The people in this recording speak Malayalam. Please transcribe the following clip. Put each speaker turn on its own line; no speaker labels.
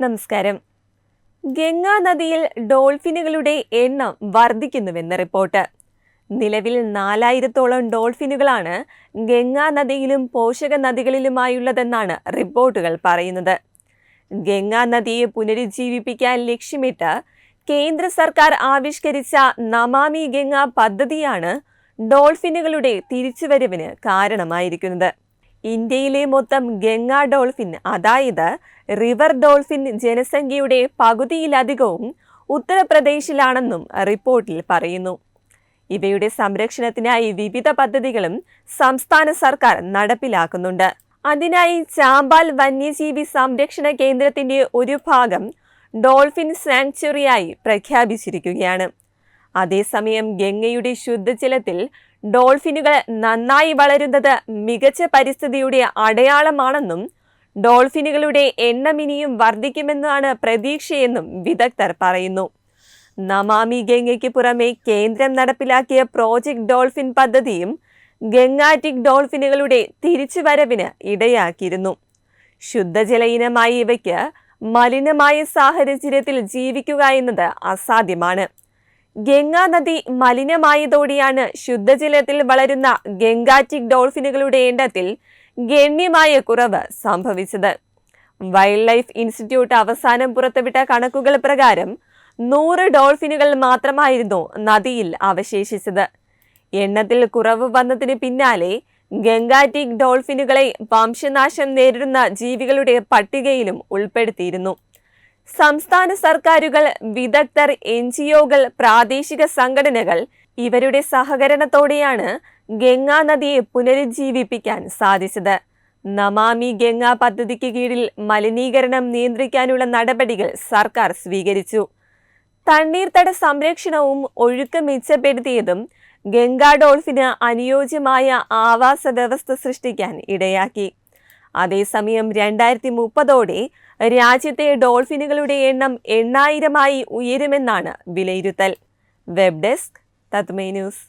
നമസ്കാരം. ഗംഗാ നദിയിൽ ഡോൾഫിനുകളുടെ എണ്ണം വർദ്ധിക്കുന്നുവെന്ന് റിപ്പോർട്ട്. നിലവിൽ നാലായിരത്തോളം ഡോൾഫിനുകളാണ് ഗംഗാ നദിയിലും പോഷക നദികളിലുമായുള്ളതെന്നാണ് റിപ്പോർട്ടുകൾ പറയുന്നത്. ഗംഗാ നദിയെ പുനരുജ്ജീവിപ്പിക്കാൻ ലക്ഷ്യമിട്ട് കേന്ദ്ര സർക്കാർ ആവിഷ്കരിച്ച നമാമി ഗംഗ പദ്ധതിയാണ് ഡോൾഫിനുകളുടെ തിരിച്ചുവരവിന് കാരണമായിരിക്കുന്നത്. ഇന്ത്യയിലെ മൊത്തം ഗംഗാ ഡോൾഫിൻ അതായത് റിവർ ഡോൾഫിൻ ജനസംഖ്യയുടെ പകുതിയിലധികവും ഉത്തർപ്രദേശിലാണെന്നും റിപ്പോർട്ടിൽ പറയുന്നു. ഇവയുടെ സംരക്ഷണത്തിനായി വിവിധ പദ്ധതികളും സംസ്ഥാന സർക്കാർ നടപ്പിലാക്കുന്നുണ്ട്. അതിനായി ചാമ്പാൽ വന്യജീവി സംരക്ഷണ കേന്ദ്രത്തിന്റെ ഒരു ഭാഗം ഡോൾഫിൻ സാങ്ച്വറിയായി പ്രഖ്യാപിച്ചിരിക്കുകയാണ്. അതേസമയം ഗംഗയുടെ ശുദ്ധജലത്തിൽ ഡോൾഫിനുകൾ നന്നായി വളരുന്നത് മികച്ച പരിസ്ഥിതിയുടെ അടയാളമാണെന്നും ഡോൾഫിനുകളുടെ എണ്ണം ഇനിയും വർദ്ധിക്കുമെന്നാണ് പ്രതീക്ഷയെന്നും വിദഗ്ധർ പറയുന്നു. നമാമി ഗംഗയ്ക്ക് പുറമെ കേന്ദ്രം നടപ്പിലാക്കിയ പ്രോജക്ട് ഡോൾഫിൻ പദ്ധതിയും ഗംഗാറ്റിക് ഡോൾഫിനുകളുടെ തിരിച്ചുവരവിന് ഇടയാക്കിയിരുന്നു. ശുദ്ധജല ഇനമായി ഇവയ്ക്ക് മലിനമായ സാഹചര്യത്തിൽ ജീവിക്കുക എന്നത് അസാധ്യമാണ്. ഗംഗാ നദി മലിനമായതോടെയാണ് ശുദ്ധജലത്തിൽ വളരുന്ന ഗംഗാറ്റിക് ഡോൾഫിനുകളുടെ എണ്ണത്തിൽ ഗണ്യമായ കുറവ് സംഭവിച്ചത്. വൈൽഡ് ലൈഫ് ഇൻസ്റ്റിറ്റ്യൂട്ട് അവസാനം പുറത്തുവിട്ട കണക്കുകൾ പ്രകാരം നൂറ് ഡോൾഫിനുകൾ മാത്രമായിരുന്നു നദിയിൽ അവശേഷിച്ചത്. എണ്ണത്തിൽ കുറവ് വന്നതിന് പിന്നാലെ ഗംഗാറ്റിക് ഡോൾഫിനുകളെ വംശനാശം നേരിടുന്ന ജീവികളുടെ പട്ടികയിലും ഉൾപ്പെടുത്തിയിരുന്നു. സംസ്ഥാന സർക്കാരുകൾ വിദഗ്ധർ എൻ ജിഒകൾ പ്രാദേശിക സംഘടനകൾ ഇവരുടെ സഹകരണത്തോടെയാണ് ഗംഗാ നദിയെ പുനരുജ്ജീവിപ്പിക്കാൻ സാധിച്ചത്. നമാമി ഗംഗ പദ്ധതിക്ക് കീഴിൽ മലിനീകരണം നിയന്ത്രിക്കാനുള്ള നടപടികൾ സർക്കാർ സ്വീകരിച്ചു. തണ്ണീർത്തട സംരക്ഷണവും ഒഴുക്ക് മെച്ചപ്പെടുത്തിയതും ഗംഗാ ഡോൾഫിന് അനുയോജ്യമായ ആവാസ വ്യവസ്ഥ സൃഷ്ടിക്കാൻ ഇടയാക്കി. അതേസമയം രണ്ടായിരത്തി മുപ്പതോടെ രാജ്യത്തെ ഡോൾഫിനുകളുടെ എണ്ണം എണ്ണായിരമായി ഉയരുമെന്നാണ് വിലയിരുത്തൽ. വെബ് ഡെസ്ക് തത്മേ ന്യൂസ്.